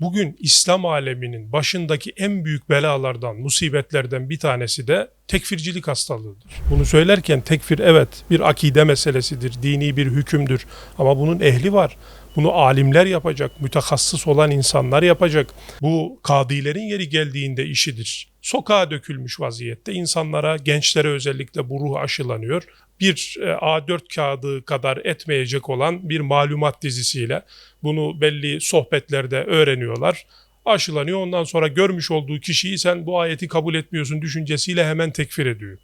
Bugün İslam aleminin başındaki en büyük belalardan, musibetlerden bir tanesi de tekfircilik hastalığıdır. Bunu söylerken tekfir evet bir akide meselesidir, dini bir hükümdür ama bunun ehli var. Bunu alimler yapacak, mütehassıs olan insanlar yapacak. Bu kadilerin yeri geldiğinde işidir. Sokağa dökülmüş vaziyette insanlara, gençlere özellikle bu ruh aşılanıyor. Bir e, A4 kağıdı kadar etmeyecek olan bir malumat dizisiyle bunu belli sohbetlerde öğreniyorlar. Aşılanıyor ondan sonra görmüş olduğu kişiyi sen bu ayeti kabul etmiyorsun düşüncesiyle hemen tekfir ediyor.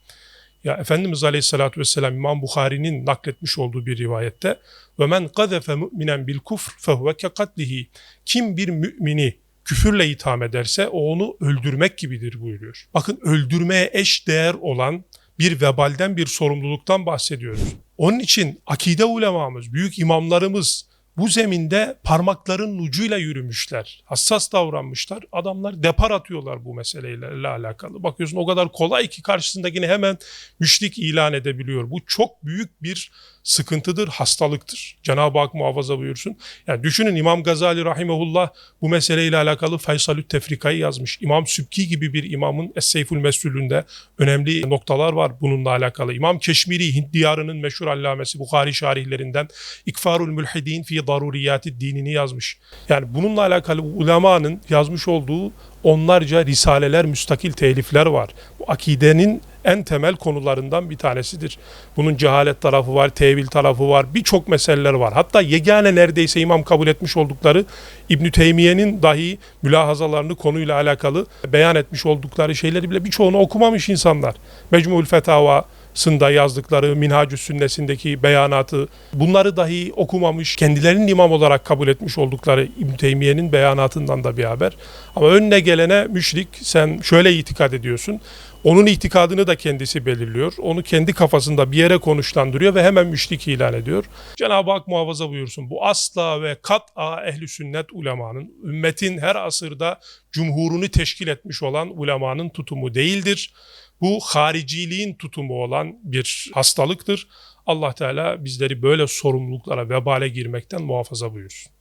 Ya Efendimiz Aleyhisselatü Vesselam İmam Bukhari'nin nakletmiş olduğu bir rivayette ve men gazefe mu'minen bil kufr fehuve ke katlihi. Kim bir mümini küfürle itham ederse o onu öldürmek gibidir buyuruyor. Bakın öldürmeye eş değer olan bir vebalden bir sorumluluktan bahsediyoruz. Onun için akide ulemamız, büyük imamlarımız bu zeminde parmakların ucuyla yürümüşler. Hassas davranmışlar. Adamlar depar atıyorlar bu meseleyle alakalı. Bakıyorsun o kadar kolay ki karşısındakini hemen müşrik ilan edebiliyor. Bu çok büyük bir sıkıntıdır, hastalıktır. Cenab-ı Hak muhafaza buyursun. Yani düşünün İmam Gazali Rahimehullah bu meseleyle alakalı Feysalü Tefrika'yı yazmış. İmam Sübki gibi bir imamın Es-Seyful Mesulü'nde önemli noktalar var bununla alakalı. İmam Keşmiri Hint diyarının meşhur allamesi Bukhari şarihlerinden İkfarul Mülhidin fi Daruriyati dinini yazmış. Yani bununla alakalı ulemanın yazmış olduğu onlarca risaleler, müstakil telifler var. Bu akidenin en temel konularından bir tanesidir. Bunun cehalet tarafı var, tevil tarafı var, birçok meseleler var. Hatta yegane neredeyse imam kabul etmiş oldukları İbn Teymiye'nin dahi mülahazalarını konuyla alakalı beyan etmiş oldukları şeyleri bile birçoğunu okumamış insanlar. Mecmuül Fetava, sında yazdıkları Minhacü Sünnesindeki beyanatı bunları dahi okumamış, kendilerinin imam olarak kabul etmiş oldukları İbn Teymiye'nin beyanatından da bir haber. Ama önüne gelene müşrik sen şöyle itikad ediyorsun. Onun itikadını da kendisi belirliyor. Onu kendi kafasında bir yere konuşlandırıyor ve hemen müşrik ilan ediyor. Cenab-ı Hak muhafaza buyursun. Bu asla ve kat'a ehli sünnet ulemanın, ümmetin her asırda cumhurunu teşkil etmiş olan ulemanın tutumu değildir. Bu hariciliğin tutumu olan bir hastalıktır. Allah Teala bizleri böyle sorumluluklara, vebale girmekten muhafaza buyursun.